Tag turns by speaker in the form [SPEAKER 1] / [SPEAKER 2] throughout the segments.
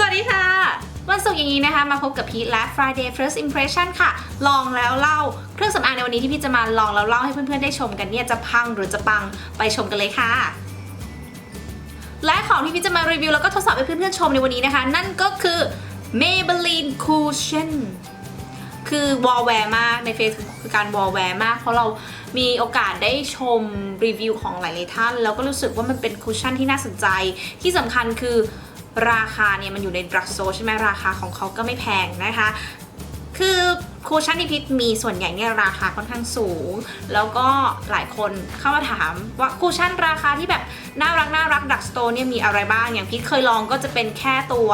[SPEAKER 1] สวัสดีค่ะ วันศุกร์อย่างนี้นะคะ มาพบกับพีทและ Friday First Impression ค่ะ ลองแล้วเล่า เครื่องสำอางในวันนี้ที่พี่จะมาลองแล้วเล่าให้เพื่อนๆได้ชมกันเนี่ยจะพังหรือจะปังไปชมกันเลยค่ะ และของที่พี่จะมารีวิวแล้วก็ทดสอบให้เพื่อนๆชมในวันนี้นะคะ นั่นก็คือ Maybelline Cushion คือวอลแวร์มากใน Facebook คือการวอลแวร์มาก เพราะเรามีโอกาสได้ชมรีวิวของหลายๆท่าน แล้วก็รู้สึกว่ามันเป็นคุชชั่นที่น่าสนใจที่สำคัญคือ ราคาเนี่ยมันอยู่ในดรักโซใช่ไหมราคาของเขาก็ไม่แพงนะคะ คือคูชั่นที่พิทมีส่วนใหญ่เนี่ยราคาค่อนข้างสูง แล้วก็หลายคนเข้ามาถามว่าคูชั่นราคาที่แบบน่ารักน่ารักดักสโตนเนี่ยมีอะไรบ้างอย่างพิทเคยลองก็จะเป็นแค่ตัว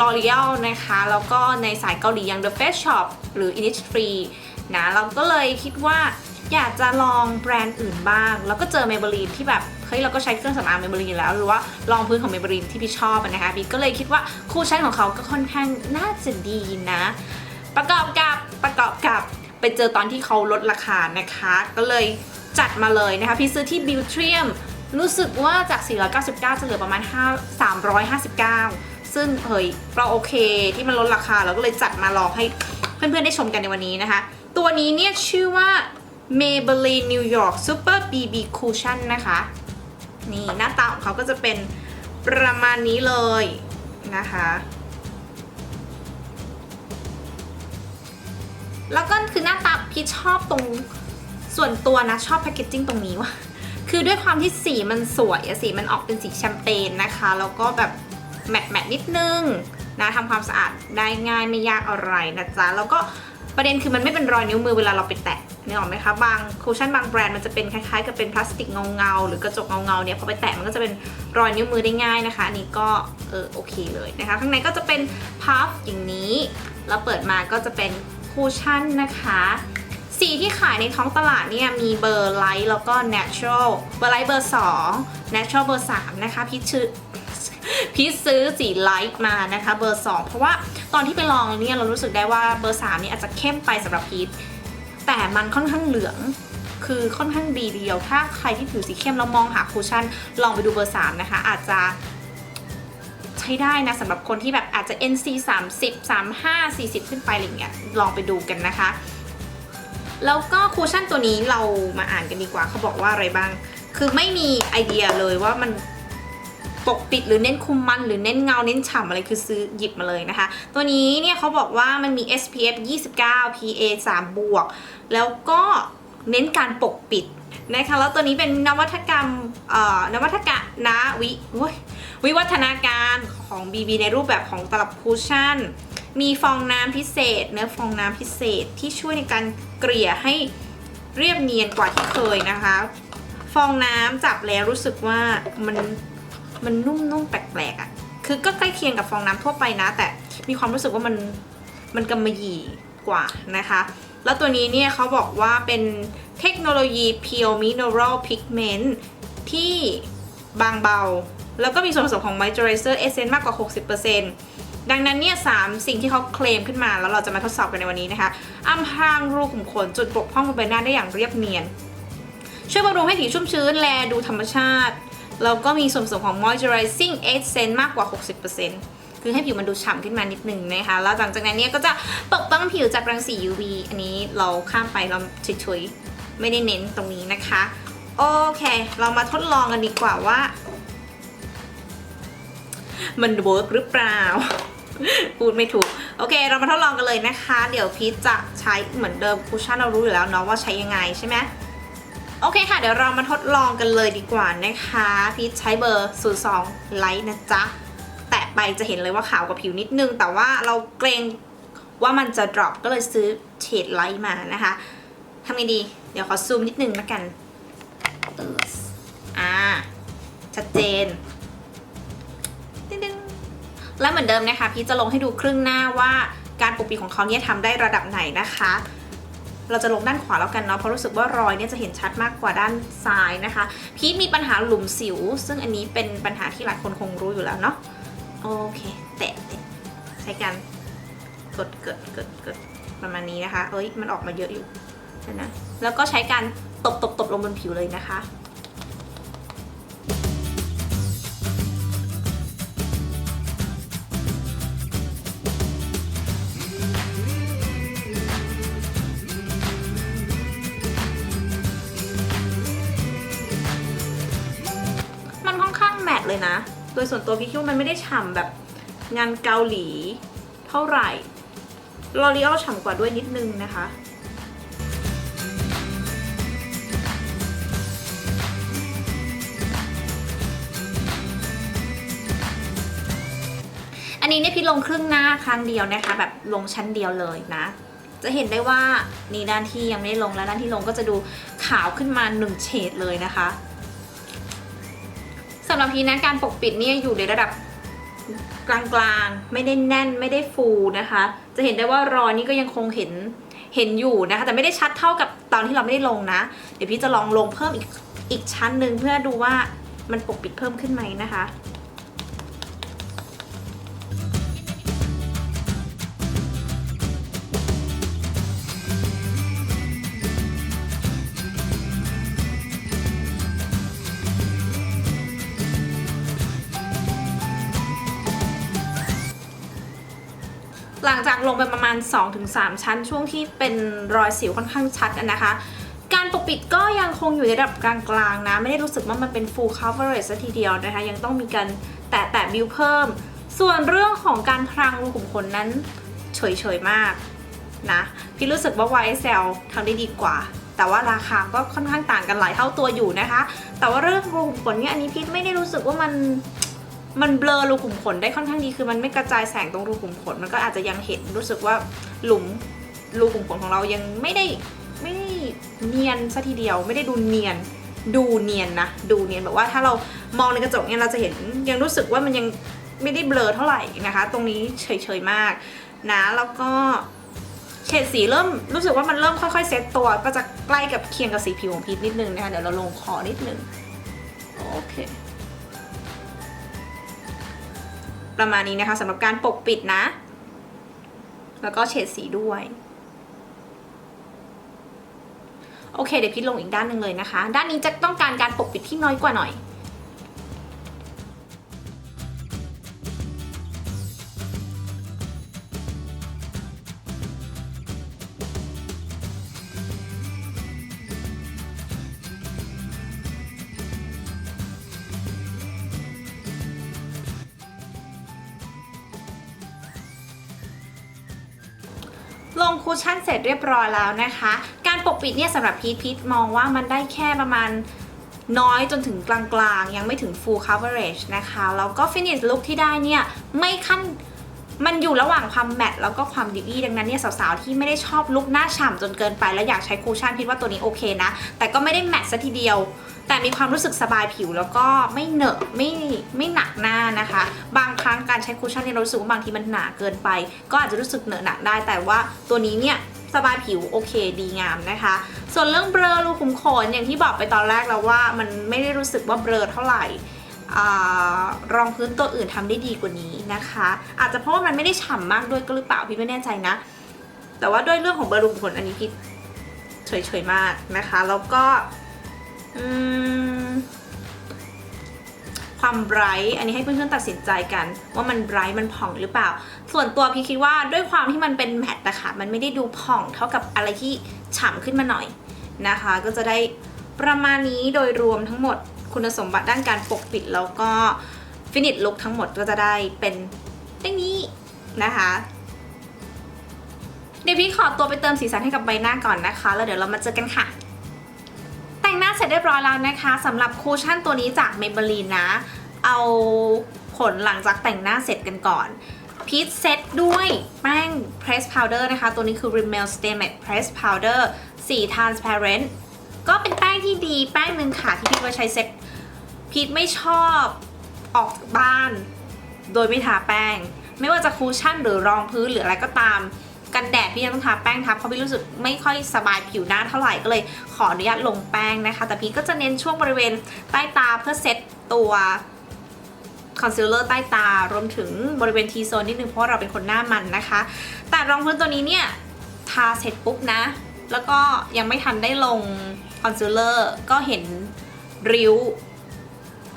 [SPEAKER 1] ลอรียลนะคะ แล้วก็ในสายเกาหลีอย่าง The Face Shop หรือ Innisfree นะเราก็เลยคิดว่าอยากจะลองแบรนด์อื่นบ้าง แล้วก็เจอ Maybelline ที่แบบ ฮ้ยเราก็ใช้เครื่องสำอาง Maybelline แล้ว หรือว่าลองพื้นของ Maybelline ที่พี่ชอบนะคะพี่ก็เลยคิดว่าคูชั่นของเขาก็ค่อนข้างน่าจะดีนะ ประกอบกับประกอบกับไปเจอตอนที่เขาลดราคานะคะ ก็เลยจัดมาเลยนะคะ พี่ซื้อที่ b ิ l t r i u m รู้สึกว่าจาก 499 จะเหลือประมาณ 5 359 ซึ่งเฮ้ยเราโอเคที่มันลดราคาเราก็เลยจัดมาลองให้เพื่อนๆได้ชมกันในวันนี้นะคะ ตัวนี้เนี่ยชื่อว่า Maybelline New York Super BB Cushion นะคะ นี่หน้าตาของเขาก็จะเป็นประมาณนี้เลยนะคะ แล้วก็คือหน้าตาพี่ชอบตรงส่วนตัวนะชอบแพคเกจจิ้งตรงนี้ว่ะคือด้วยความที่สีมันสวยอะสีมันออกเป็นสีแชมเปญนะคะ แล้วก็แบบแมตต์แมตต์นิดนึงนะทำความสะอาดได้ง่ายไม่ยากอะไรนะจ๊ะ แล้วก็ประเด็นคือมันไม่เป็นรอยนิ้วมือเวลาเราไปแตะ นึกออกไหมคะบางคูชั่นบางแบรนด์มันจะเป็นคล้ายๆกับเป็นพลาสติกเงาๆหรือกระจกเงาๆเนี่ยพอไปแตะมันก็จะเป็นรอยนิ้วมือได้ง่ายนะคะอันนี้ก็เออโอเคเลยนะคะข้างในก็จะเป็นพัฟอย่างนี้ แล้วเปิดมาก็จะเป็นคูชั่นนะคะสีที่ขายในท้องตลาดเนี่ยมีเบอร์ไลท์แล้วก็ natural เบอร์ไลท์เบอร์ 2 natural เบอร์ 3 นะคะพี่ชื่อพี่ซื้อสีไลท์มานะคะเบอร์ 2 เพราะว่าตอนที่ไปลองเนี่ยเรารู้สึกได้ว่าเบอร์ 3 นี่อาจจะเข้มไปสำหรับพีท แต่มันค่อนข้างเหลืองคือค่อนข้างดีเดียว ถ้าใครที่ผิวสีเข้มแล้วมองหาคูชั่น ลองไปดูเบอร์3นะคะ อาจจะใช้ได้นะสำหรับคนที่แบบอาจจะ NC 30 35 40 ขึ้นไปอะไรอย่างเงี้ยลองไปดูกันนะคะ แล้วก็คูชั่นตัวนี้เรามาอ่านกันดีกว่าเขาบอกว่าอะไรบ้าง คือไม่มีไอเดียเลยว่ามัน ปกปิดหรือเน้นคุมมันหรือเน้นเงาเน้นฉ่ำอะไรคือซื้อหยิบมาเลยนะคะ ตัวนี้เนี่ยเขาบอกว่ามันมี SPF 29 PA 3 บวก แล้วก็เน้นการปกปิดนะคะแล้วตัวนี้เป็นนวัตกรรมเอ่อนวัตกรรมนะวิว้ยวิวัฒนาการของ BB ในรูปแบบของตลับคูชั่น มีฟองน้ำพิเศษ เนื้อฟองน้ำพิเศษที่ช่วยในการเกลี่ยให้เรียบเนียนกว่าที่เคยนะคะ ฟองน้ำจับแล้วรู้สึกว่ามัน มันนุ่มๆแปลกๆอะ่ะ คือก็ใกล้เคียงกับฟองน้ำทั่วไปนะ แต่มีความรู้สึกว่ามันมันกำมะหยี่กว่านะคะ แล้วตัวนี้เนี่ยเขาบอกว่าเป็นเทคโนโลยี Pure Mineral Pigment ที่บางเบา แล้วก็มีส่วนผสมของ Moisturizer Essence มากกว่า 60%ดังนั้นเนี่ยสามสิ่งที่เขาเคลมขึ้นมา แล้วเราจะมาทดสอบกันในวันนี้นะคะอำพรางรูขุมขนจุดบกพร่องบนใบหน้าได้อย่างเรียบเนียน ช่วยบำรุงให้ผิวชุ่มชื้น แลดูธรรมชาติ แล้วก็มีส่วนผสมของ moisturizing essence มากกว่า 60%คือให้ผิวมันดูฉ่ำขึ้นมานิดนึงนะคะ แล้วหลังจากนั้นเนี่ยก็จะปกป้องผิวจากรังสี UV อันนี้เราข้ามไปเราเฉยๆ ไม่ได้เน้นตรงนี้นะคะ โอเค เรามาทดลองกันดีกว่าว่า มันเวิร์กหรือเปล่า พูดไม่ถูก โอเค เรามาทดลองกันเลยนะคะ เดี๋ยวพีทจะใช้เหมือนเดิมคุชชั่นเรารู้อยู่แล้วเนาะว่าใช้ยังไงใช่ไหม โอเคค่ะ เดี๋ยวเรามาทดลองกันเลยดีกว่านะคะ พีชใช้เบอร์ 02 ไลท์นะจ๊ะ แตะไปจะเห็นเลยว่าขาวกว่าผิวนิดนึง แต่ว่าเราเกรงว่ามันจะ drop ก็เลยซื้อเฉดไลท์มานะคะทำไงดี เดี๋ยวขอซูมนิดนึงแล้วกันเอออ่า ชัดเจนตึ้งและเหมือนเดิมนะคะ พี่จะลงให้ดูครึ่งหน้าว่าการปกปิดของเขาเนี่ยทำได้ระดับไหนนะคะ เราจะลงด้านขวาแล้วกันเนาะเพราะรู้สึกว่ารอยเนี่ยจะเห็นชัดมากกว่าด้านซ้ายนะคะพีทมีปัญหาหลุมสิว ซึ่งอันนี้เป็นปัญหาที่หลายคนคงรู้อยู่แล้วเนาะโอเคแตะใช้กันกดเกิดเกิดเกิดประมาณนี้นะคะ เอ้ยมันออกมาเยอะอยู่นะแล้วก็ใช้การตบตบตบลงบนผิวเลยนะคะ เลยนะ โดยส่วนตัวพี่คิดว่ามันไม่ได้ฉ่ำแบบงานเกาหลีเท่าไหร่ลอรีออลฉ่ำกว่าด้วยนิดนึงนะคะอันนี้เนี่ยพี่ลงครึ่งหน้าครั้งเดียวนะคะ แบบลงชั้นเดียวเลยนะ จะเห็นได้ว่านี่ด้านที่ยังไม่ได้ลงและด้านที่ลงก็จะดูขาวขึ้นมาหนึ่งเฉดเลยนะคะำหรับพีนะการปกปิดเนี่ยอยู่ในระดับกลางๆ ไม่ได้แน่นไม่ได้ฟูนะคะ จะเห็นได้ว่ารอยนี้ก็ยังคงเห็นเห็นอยู่นะคะ แต่ไม่ได้ชัดเท่ากับตอนที่เราไม่ได้ลงนะ เดี๋ยวพี่จะลองลงเพิ่มอีกอีกชั้นหนึ่งเพื่อดูว่ามันปกปิดเพิ่มขึ้นไหมนะคะ หลังจากลงไปประมาณ 2-3 ชั้น ช่วงที่เป็นรอยสิวค่อนข้างชัดนะคะ การปกปิดก็ยังคงอยู่ในระดับกลางๆนะ ไม่ได้รู้สึกว่ามันเป็น full coverage ซะทีเดียวนะคะ ยังต้องมีการแตะแตะบิวเพิ่ม ส่วนเรื่องของการพรางรูขุมขนนั้นเฉยๆมากนะ พี่รู้สึกว่า YSL ทำได้ดีกว่า แต่ว่าราคาก็ค่อนข้างต่างกันหลายเท่าตัวอยู่นะคะ แต่ว่าเรื่องรูขุมขนเนี่ยอันนี้พี่ไม่ได้รู้สึกว่ามัน มันเบลอรูขุมขนได้ค่อนข้างดีคือมันไม่กระจายแสงตรงรูขุมขนมันก็อาจจะยังเห็นรู้สึกว่าหลุมรูขุมขนของเรายังไม่ได้ไม่ไเนียนซะทีเดียวไม่ได้ดูเนียนดูเนียนนะดูเนียนแบบว่าถ้าเรามองในกระจกเนี่ยเราจะเห็นยังรู้สึกว่ามันยังไม่ได้เบลอเท่าไหร่นะคะ ตรงนี้เฉยๆมากนะแล้วก็เฉดสีเริ่มรู้สึกว่ามันเริ่มค่อยๆเซตตัว ก็จะใกล้กับเคียงกับสีผิวของพีทนิดนึงนะคะเดี๋ยวเราลงคอนิดนึงโอเค ประมาณนี้นะคะสำหรับการปกปิดนะ แล้วก็เฉดสีด้วย โอเคเดี๋ยวพิดลงอีกด้านหนึ่งเลยนะคะ ด้านนี้จะต้องการการปกปิดที่น้อยกว่าหน่อย ลงคูชั่นเสร็จเรียบร้อยแล้วนะคะ การปกปิดเนี่ยสำหรับพีทพีทมองว่ามันได้แค่ประมาณน้อยจนถึงกลางๆ ยังไม่ถึง full coverage นะคะ แล้วก็ finish look ที่ได้เนี่ย ไม่ขั้น มันอยู่ระหว่างความแมตแล้วก็ความดิวี่ดังนั้นเนี่ยสาวๆที่ไม่ได้ชอบลุคหน้าฉ่ำจนเกินไป แล้วอยากใช้คูชั่นพิดว่าตัวนี้โอเคนะ แต่ก็ไม่ได้แมตซะทีเดียว แต่มีความรู้สึกสบายผิวแล้วก็ไม่เหนอะไม่ไม่หนักหน้านะคะ บางครั้งการใช้คูชั่นเนี่ยเรารู้สึกว่าบางทีมันหนาเกินไป ก็อาจจะรู้สึกเหนอะหนักได้ แต่ว่าตัวนี้เนี่ยสบายผิวโอเคดีงามนะคะ ส่วนเรื่องเบลอรูขุมขนอย่างที่บอกไปตอนแรกแล้วว่า มันไม่ได้รู้สึกว่าเบลอเท่าไหร่ รองพื้นตัวอื่นทำได้ดีกว่านี้นะคะ อาจจะเพราะว่ามันไม่ได้ฉ่ำมากด้วยก็หรือเปล่าพี่ไม่แน่ใจนะ แต่ว่าด้วยเรื่องของเบอร์รูขุมขนอันนี้พี่เฉยๆมากนะคะ แล้วก็ความไบรท์อันนี้ให้เพื่อนๆตัดสินใจกัน ว่ามันไบรท์มันผ่องหรือเปล่า ส่วนตัวพี่คิดว่าด้วยความที่มันเป็นแมตต์นะคะมันไม่ได้ดูผ่องเท่ากับอะไรที่ฉ่ำขึ้นมาหน่อยนะคะ ก็จะได้ประมาณนี้โดยรวมทั้งหมด คุณสมบัติด้านการปกปิดแล้วก็ฟินิชลุกทั้งหมดก็จะได้เป็นอย่างนี้นะคะเดี๋ยวพี่ขอตัวไปเติมสีสันให้กับใบหน้าก่อนนะคะ แล้วเดี๋ยวเรามาเจอกันค่ะ แต่งหน้าเสร็จเรียบร้อยแล้วนะคะสำหรับคูชั่นตัวนี้จาก Maybelline นะ เอาผลหลังจากแต่งหน้าเสร็จกันก่อนพีชเซตด้วยแป้ง Press Powder นะคะ ตัวนี้คือ Rimmel Stay Matte Press Powder สี Transparent ก็เป็นแป้ง ที่ดีแป้งหนึ่งค่ะที่พีทไว้ใช้เซ็ตพีทไม่ชอบออกจากบ้าน โดยไม่ทาแป้ง ไม่ว่าจะคูชั่นหรือรองพื้นหรืออะไรก็ตามกันแดดพี่ยังต้องทาแป้งทับเพราะพี่รู้สึกไม่ค่อยสบายผิวหน้าเท่าไหร่ก็เลยขออนุญาตลงแป้งนะคะ แต่พี่ก็จะเน้นช่วงบริเวณใต้ตาเพื่อเซตตัวคอนซีลเลอร์ใต้ตารวมถึงบริเวณทีโซนนิดนึงเพราะเราเป็นคนหน้ามันนะคะ แต่รองพื้นตัวนี้เนี่ยทาเสร็จปุ๊บนะ แล้วก็ยังไม่ทันได้ลง คอนซีลเลอร์ก็เห็นริ้ว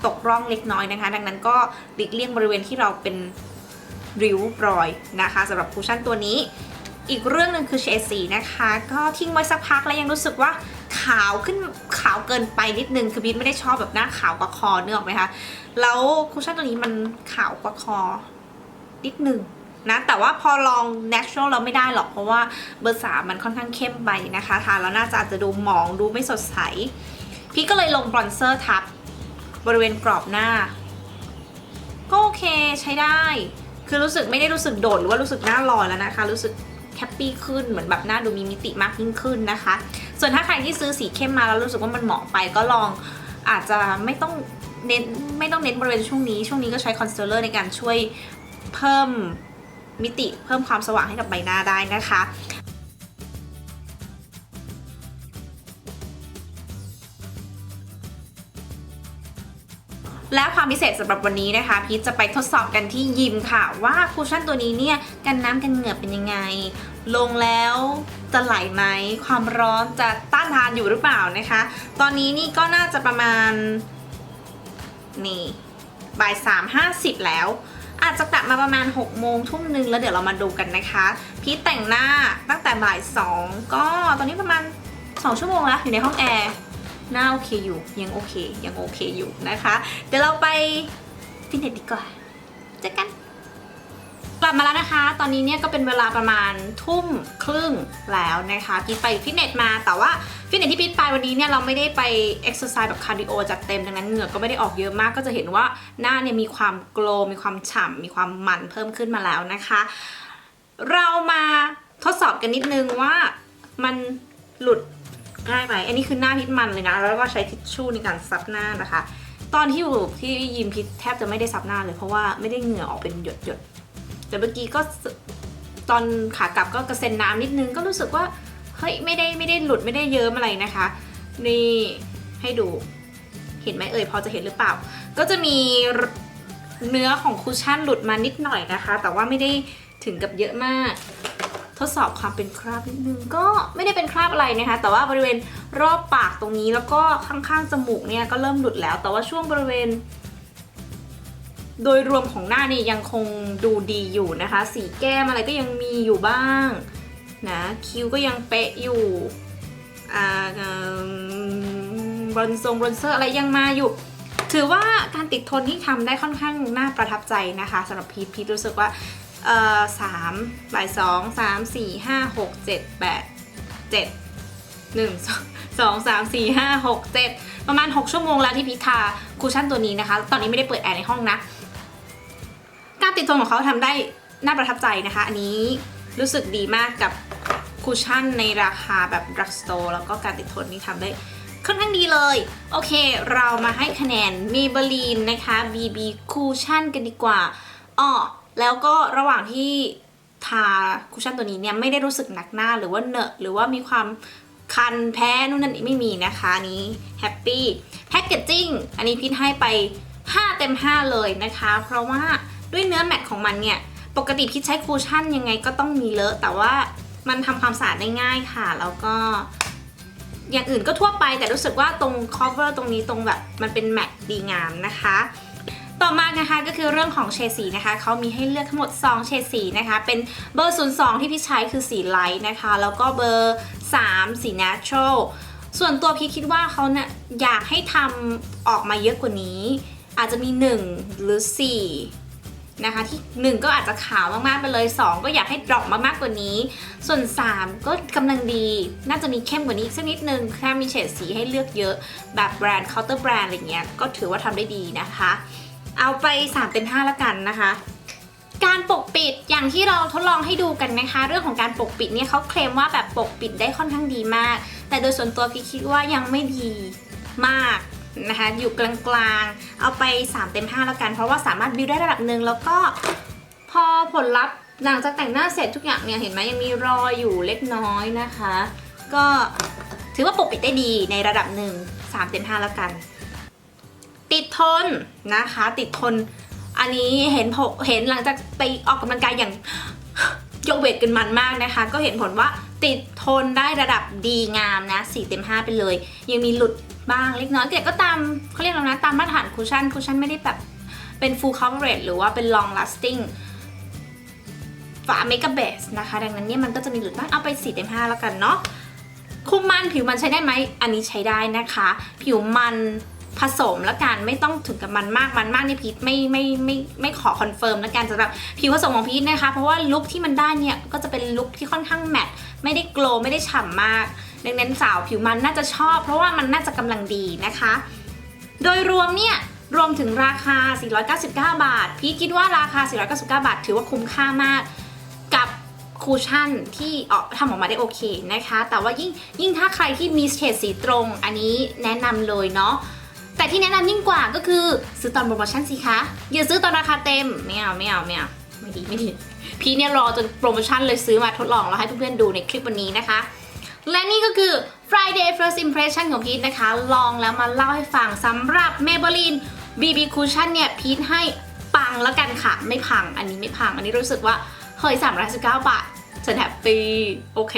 [SPEAKER 1] ตกร่องเล็กน้อยนะคะ ดังนั้นก็หลีกเลี่ยงบริเวณที่เราเป็นริ้วรอยนะคะสำหรับคูชั่นตัวนี้ อีกเรื่องหนึ่งคือเฉดสีนะคะ ก็ทิ้งไว้สักพักแล้วยังรู้สึกว่าขาวขึ้นขาวเกินไปนิดนึงคือพีทไม่ได้ชอบแบบหน้าขาวกว่าคอเนื้อออกไหมคะแล้วคุชชั่นตัวนี้มันขาวกว่าคอนิดนึง นะแต่ว่าพอลอง natural เราไม่ได้หรอก เพราะว่าเบอร์สามมันค่อนข้างเข้มไปนะคะทาแล้วน่าจะอาจจะดูหมองดูไม่สดใส พี่ก็เลยลงบรอนเซอร์ทับบริเวณกรอบหน้า ก็โอเคใช้ได้ คือรู้สึกไม่ได้รู้สึกโดดหรือว่ารู้สึกหน้าลอยแล้วนะคะ รู้สึกแฮปปี้ขึ้นเหมือนแบบหน้าดูมีมิติมากยิ่งขึ้นนะคะ ส่วนถ้าใครที่ซื้อสีเข้มมาแล้วรู้สึกว่ามันเหมาะไปก็ลองอาจจะไม่ต้องเน้นไม่ต้องเน้นบริเวณช่วงนี้ ช่วงนี้ก็ใช้คอนซีลเลอร์ในการช่วยเพิ่ม มิติเพิ่มความสว่างให้กับใบหน้าได้นะคะและความพิเศษสำหรับวันนี้นะคะ พีทจะไปทดสอบกันที่ยิมค่ะ ว่าคูชั่นตัวนี้เนี่ยกันน้ำกันเหงื่อเป็นยังไง ลงแล้วจะไหลไหมความร้อนจะต้านทานอยู่หรือเปล่านะคะ ตอนนี้นี่ก็น่าจะประมาณ นี่บ่ายสามห้าสิบแล้ว อาจจะกลับมาประมาณ6กโมงทุ่มหนึ่งแล้วเดี๋ยวเรามาดูกันนะคะ พีทแต่งหน้าตั้งแต่บ่ายสองก็ตอนนี้ประมาณ 2 ชั่วโมงแล้วอยู่ในห้องแอร์หน้าโอเคอยู่ยังโอเคยังโอเคอยู่นะคะ เดี๋ยวเราไปฟิตเนสดีกว่าเจอกัน ลับมาแล้วนะคะ ตอนนี้เนี่ยก็เป็นเวลาประมาณทุ่มครึ่งแล้วนะคะพีทไปฟิตเนสมาแต่ว่าฟิตเนสที่พีทไปวันนี้เนี่ยเราไม่ได้ไปเอ็กซ์ไซส์แบบคาร์ดิโอจัดเต็มดังนั้นเหงื่อก็ไม่ได้ออกเยอะมากก็จะเห็นว่าหน้าเนี่ยมีความโกลมีความฉ่ำมีความมันเพิ่มขึ้นมาแล้วนะคะ เรามาทดสอบกันนิดนึงว่ามันหลุดง่ายไปอันนี้คือหน้าพิษมันเลยนะ แล้วก็ใช้ทิชชู่ในการซับหน้านะคะ ตอนที่อยู่ที่ยิมพิษแทบจะไม่ได้ซับหน้าเลยเพราะว่าไม่ได้เหงื่อออกเป็นหยดหยดๆ แต่เมื่อกี้ก็ตอนขากลับก็กระเซ็นน้ำนิดนึงก็รู้สึกว่าเฮ้ยไม่ได้ไม่ได้หลุดไม่ได้เยิ้มอะไรนะคะ นี่ให้ดูเห็นไหมเอ่ยพอจะเห็นหรือเปล่า ก็จะมีเนื้อของคุชชั่นหลุดมานิดหน่อยนะคะ แต่ว่าไม่ได้ถึงกับเยอะมาก ทดสอบความเป็นคราบนิดนึงก็ไม่ได้เป็นคราบอะไรนะคะ แต่ว่าบริเวณรอบปากตรงนี้แล้วก็ข้างๆจมูกเนี่ยก็เริ่มหลุดแล้ว แต่ว่าช่วงบริเวณ โดยรวมของหน้านี่ยังคงดูดีอยู่นะคะ สีแก้มอะไรก็ยังมีอยู่บ้างนะคิ้วก็ยังเป๊ะอยู่อ่าบรอนซงบรอนเซอร์อะไรยังมาอยู่ ถือว่าการติดทนที่ทำได้ค่อนข้างน่าประทับใจนะคะสำหรับพีทพีทรู้สึกว่าเออสามบ่ายสองสามสี่ห้าหกเจ็ดแปดเจ็ดหนึ่งสองสองสามสี่ห้าหกเจ็ดประมาณ 6 ชั่วโมงแล้วที่พิทาคูชั่นตัวนี้นะคะ ตอนนี้ไม่ได้เปิดแอร์ในห้องนะ การติดทนของเขาทำได้น่าประทับใจนะคะ อันนี้รู้สึกดีมากกับคูชั่นในราคาแบบดรักสโตร์แล้วก็การติดทนนี่ทำได้ค่อนข้างดีเลย โอเค เรามาให้คะแนน Maybelline นะคะ BB Cushion กันดีกว่าอ้อแล้วก็ระหว่างที่ทาคุชชั่นตัวนี้เนี่ยไม่ได้รู้สึกหนักหน้าหรือว่าเหนอะหรือว่ามีความคันแพ้นู่นนั่นไม่มีนะคะนี้แฮปปี้แพคเกจจิ้งอันนี้พี่ให้ไป 5 เต็ม 5 เลยนะคะ เพราะว่า ด้วยเนื้อแมตต์ของมันเนี่ย ปกติพี่ใช้คูชั่นยังไงก็ต้องมีเลอะ แต่ว่ามันทำความสะอาดได้ง่ายค่ะ แล้วก็ อย่างอื่นก็ทั่วไปแต่รู้สึกว่าตรง cover ตรงนี้ตรงแบบมันเป็นแมตต์ดีงามนะคะ ต่อมานะคะก็คือเรื่องของเฉดสีนะคะ เขามีให้เลือกทั้งหมด 2 เฉดสีนะคะ เป็นเบอร์ 02 ที่พี่ใช้คือสีไลท์นะคะ แล้วก็เบอร์ 3 สี natural ส่วนตัวพี่คิดว่าเขาเนี่ยอยากให้ทำออกมาเยอะกว่านี้ อาจจะมี 1 หรือ 4 นะคะที่ 1 ก็อาจจะขาวมากๆไปเลย 2 ก็อยากให้ดรอปมามากกว่านี้ ส่วน 3 ก็กำลังดี น่าจะมีเข้มกว่านี้อีกสักนิดนึงแค่มีเฉดสีให้เลือกเยอะ แบบแบรนด์เคาน์เตอร์แบรนด์อะไรเงี้ยก็ถือว่าทำได้ดีนะคะ เอาไป 3 เป็น5แล้วกันนะคะการปกปิดอย่างที่เราทดลองให้ดูกันนะคะ เรื่องของการปกปิดเนี่ยเขาเคลมว่าแบบปกปิดได้ค่อนข้างดีมาก แต่โดยส่วนตัวพี่คิดว่ายังไม่ดีมาก นะคะอยู่กลางๆ เอาไป 3 เต็ม 5 แล้วกัน เพราะว่าสามารถบิวได้ระดับหนึ่งแล้วก็พอผลลัพธ์หลังจากแต่งหน้าเสร็จทุกอย่างเนี่ยเห็นไหมยังมีรอยอยู่เล็กน้อยนะคะ ก็ถือว่าปกปิดได้ดีในระดับหนึ่ง3เต็ม 5 แล้วกัน ติดทนนะคะ ติดทน อันนี้เห็นเห็นหลังจากไปออกกำลังกายอย่างยกเวทกันมันมากนะคะ ก็เห็นผลว่าติดทนได้ระดับดีงามนะ4เต็ม 5 ไปเลย ยังมีหลุด บ้างเล็กน้อยแต่ก็ตามเขาเรียกแล้วนะตามมาตรฐานคุชชั่นคุชชั่นไม่ได้แบบเป็น full coverage หรือว่าเป็น long lasting ฝาเมกะเบสนะคะ ดังนั้นเนี่ยมันก็จะมีหลุดบ้างเอาไป4เต็ม5แล้วกันเนาะคุมมันผิวมันใช้ได้ไหม อันนี้ใช้ได้นะคะ ผิวมัน ผสมแล้วกันไม่ต้องถึงกับมันมากมันมากนี่พีทไม่ไม่ไม่ไม่ขอคอนเฟิร์มแล้วกันสำหรับผิวผสมของพีทนะคะ เพราะว่าลุคที่มันได้เนี่ยก็จะเป็นลุคที่ค่อนข้างแมตต์ไม่ได้โกลว์ไม่ได้ฉ่ำมากดังนั้นสาวผิวมันน่าจะชอบ เพราะว่ามันน่าจะกำลังดีนะคะ โดยรวมเนี่ยรวมถึงราคา 499 บาท พีทคิดว่าราคา 499 บาท ถือว่าคุ้มค่ามากกับคูชั่นที่ออกทำออกมาได้โอเคนะคะ แต่ว่ายิ่งยิ่งถ้าใครที่มีเฉดสีตรง อันนี้แนะนำเลยเนาะ แต่ที่แนะนำยิ่งกว่าก็คือซื้อตอนโปรโมชั่นสิคะอย่าซื้อตอนราคาเต็มไม่เอาไม่เอาไม่เอาไม่ดีไม่ดีพี่เนี่ยรอจนโปรโมชั่นเลยซื้อมาทดลองแล้วให้เพื่อนๆดูในคลิปวันนี้นะคะ และนี่ก็คือ Friday First Impression ของพีทนะคะ ลองแล้วมาเล่าให้ฟังสำหรับ Maybelline BB Cushion เนี่ยพีทให้ปังแล้วกันค่ะ ไม่พังอันนี้ไม่พัง อันนี้รู้สึกว่าเฮ้ย319บาท ฉันแฮปปี้โอเค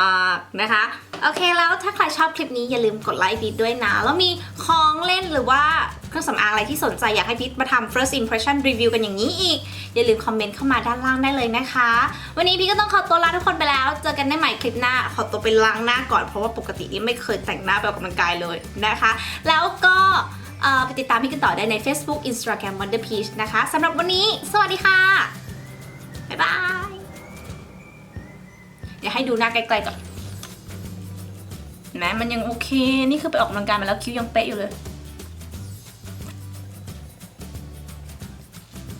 [SPEAKER 1] มากนะคะ โอเคแล้วถ้าใครชอบคลิปนี้อย่าลืมกดไลค์พีทด้วยนะ แล้วมีของเล่นหรือว่าเครื่องสำอางอะไรที่สนใจอยากให้พีทมาทำ first impression review กันอย่างนี้อีก อย่าลืมคอมเมนต์เข้ามาด้านล่างได้เลยนะคะ วันนี้พี่ก็ต้องขอตัวลาทุกคนไปแล้ว เจอกันได้ใหม่คลิปหน้า ขอตัวไปล้างหน้าก่อนเพราะว่าปกตินี่ไม่เคยแต่งหน้าไปออกกำลังกายเลยนะคะ แล้วก็ไปติดตามพี่กันต่อได้ใน Facebook Instagram Wonder Peach นะคะสำหรับวันนี้ สวัสดีค่ะ บ๊ายบาย เดี๋ยวให้ดูหน้าไกลๆก่อนเห็นไหมมันยังโอเค นี่คือไปออกกำลังกายมาแล้วคิ้วยังเป๊ะอยู่เลย